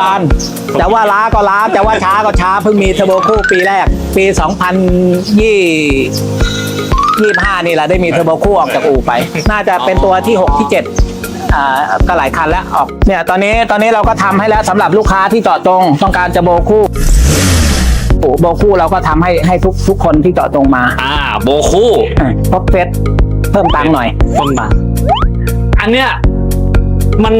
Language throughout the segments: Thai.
ปานแต่ว่าล้าก็ล้าแต่ว่าช้าก็ช้าเพิ่งมีเทอร์โบคู่ปีแรก ปี 2025 นี่แหละได้มีเทอร์โบคู่ออกจากอู่ไป น่าจะเป็นตัวที่ 6 ที่7อ่าก็หลายคันแล้วออกเนี่ยตอนนี้ตอนนี้เราก็ทำให้แล้วสำหรับลูกค้าที่เจาะจงต้องการจะโบคู่โบคู่เราก็ทำให้ให้ทุกทุกคนที่เจาะจงมา อ่าโบคู่พบเฟสเพิ่มตังค์หน่อยต้นมาอันเนี้ยมัน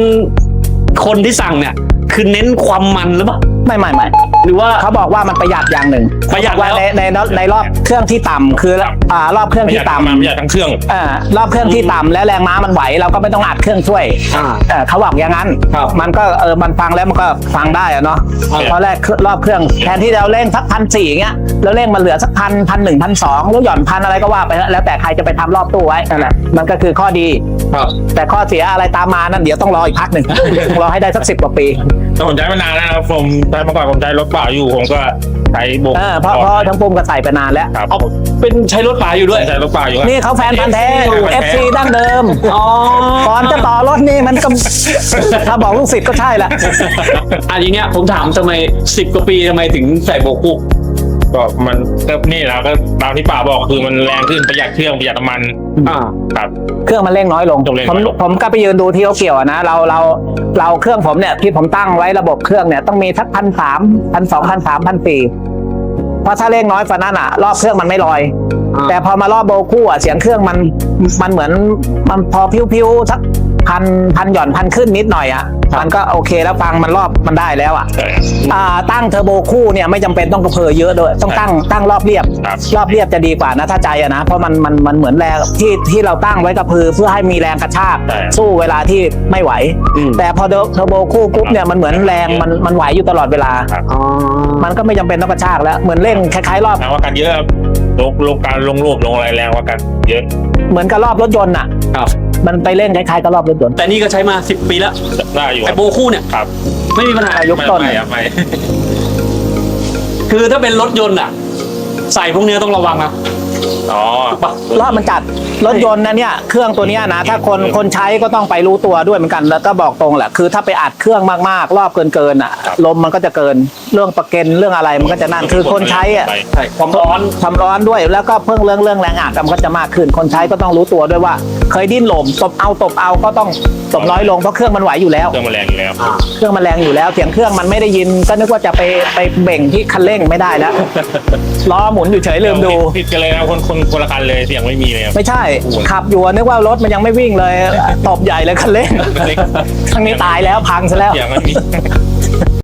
คนที่สั่งเนี่ย คือเน้นความมันหรือเปล่า ไม่ไม่ไม่หรือว่า เขาบอกว่ามันประหยัดอย่างหนึ่งประหยัดเขาบอกว่าแล้ว ในในในรอบเครื่องที่ต่ำคืออ่ารอบเครื่องประหที่ยัดต่น้ำมันประหยัดทั้งเครื่องำเอ่อรอบเครื่องที่ต่ำและแรงม้ามันไหวเราก็ไม่ต้องอัดเครื่องช่วยอ่าเอ่อเขาบอกอย่างนั้น ครับมันก็เออมันฟังแล้วมันก็ฟังได้อะเนาะครับเพราะแรกรอบเครื่องแทนที่เราเร่งสักพันสี่เงี้ยแล้วเร่งมาเหลือสักพันพันหนึ่งพันสองแล้วหย่อนพันอะไรก็ว่าไปแล้วแต่ใครจะไปทำรอบตู้ไว้นั่นแหละมันก็คือข้อดี ครับแต่ข้อเสียอะไรตามมานั่นเดี๋ยวต้องรออีกพักหนึ่ง รอให้ได้สักสิบกว่าปี แต่ผมใช้มานานแล้วนะครับผมใช้มาก่อนผมใช้รถเปล่าอยู่ผมก็ใช้โบกเออเพราะเพราะทั้งปุ่มก็ใส่ไปนานแล้ว ครับเอาเป็นใช้รถป่าอยู่ด้วย ใช้รถเปล่าอยู่ครับ นี่เขาแฟนพันธ์แท้ FC ดั้งเดิมอ๋อก่อนจะต่อรถนี่มันก็ ถ้าบอกลูกศิษย์ก็ใช่แหละ อันนี้เนี่ยผมถามทำไมสิบกว่าปีทำไมถึงใส่โบคู่ก็ มันก็นี่แหละก็ตามที่ป่าบอกคือมันแรงขึ้นประหยัดเครื่องประหยัดน้ำมันอ่าครับ เครื่องมันเร่งน้อยลงต้องเร่งผมน้อยลงผมก็ไปยืนดูที่เขาเกี่ยวอะนะ เรา เรา เราเครื่องผมเนี่ยที่ผมตั้งไว้ระบบเครื่องเนี่ยต้องมีสักพันสามพันสองพันสามพันสี่เพราะถ้าเร่งน้อยกว่านั้นอะ รอบเครื่องมันไม่ลอยอ่าแต่พอมารอบโบคู่อะเสียงเครื่องมัน มันเหมือน มันพอพิ้วๆสัก พันพันหย่อนพันขึ้นนิดหน่อยอะมันก็โอเคแล้วฟังมันรอบมันได้แล้วอะใช่อ่าตั้งเทอร์โบคู่เนี่ยไม่จำเป็นต้องกระเพอเยอะด้วยต้องตั้งตั้งรอบเรียบครับรอบเรียบจะดีกว่านะถ้าใจอะนะเพราะมันมันมันเหมือนแรงที่ที่เราตั้งไว้กระพือเพื่อให้มีแรงกระชากใช่สู้เวลาที่ไม่ไหวอืมแต่พอเทอร์โบคู่ปุ๊บเนี่ยมันเหมือนแรงมันมันไหวอยู่ตลอดเวลาครับอ๋อมันก็ไม่จำเป็นต้องกระชากแล้วเหมือนเร่งคล้ายๆรอบแรงว่ากันเยอะครับลงลงการลงรูปลงอะไรแรงว่ากันเยอะ เหมือนกับรอบรถยนต์อะครับ มันไปเร่งคล้ายๆกับรอบรถยนต์แต่นี่ก็ใช้มาสิบปีแล้วได้อยู่คไอ้รับโบคู่เนี่ย ครับไม่มีปัญหาอายุต้นไม่ครับไม่ คือถ้าเป็นรถยนต์อะ ใส่พวกเนี้ยต้องระวังนะอ๋อถูกปะ รอบมันจัดรถยนต์นะเนี่ยเครื่องตัวเนี้ยนะ ถ้าคนคนใช้ก็ต้องไปรู้ตัวด้วยเหมือนกัน แล้วก็บอกตรงแหละคือถ้าไปอัดเครื่องมากๆ รอบเกินเกินอะลมมันก็จะเกินเรื่องประเกันเรื่องอะไรมันก็จะนั่นคือคนใช้อะความร้อนความร้อนด้วยแล้วก็เพิ่งเรื่องเรื่องแรงอัดมันก็จะมากขึ้น คนใช้ก็ต้องรู้ตัวด้วยว่า เคยดิ้นหลมตบเอาตบเอาก็ต้องตบน้อยลงเพราะเครื่องมันไหวอยู่แล้วเครื่องมันแรงอยู่แล้วเครื่องมันแรงอยู่แล้วเสียงเครื่องมันไม่ได้ยิน ก็นึกว่าจะไปไปเบ่งที่คันเร่งไม่ได้แล้วล้อหมุนอยู่เฉยลืมดูผิดกันเลยนะคนคนคนละคันเลยเสียงไม่มีเลยครับ ไม่ใช่ โอ้โห ขับอยู่นึกว่ารถมันยังไม่วิ่งเลย ตบใหญ่เลยคันเร่งเล็กครั้งนี้ตายแล้วพังซะแล้ว เสียงไม่มี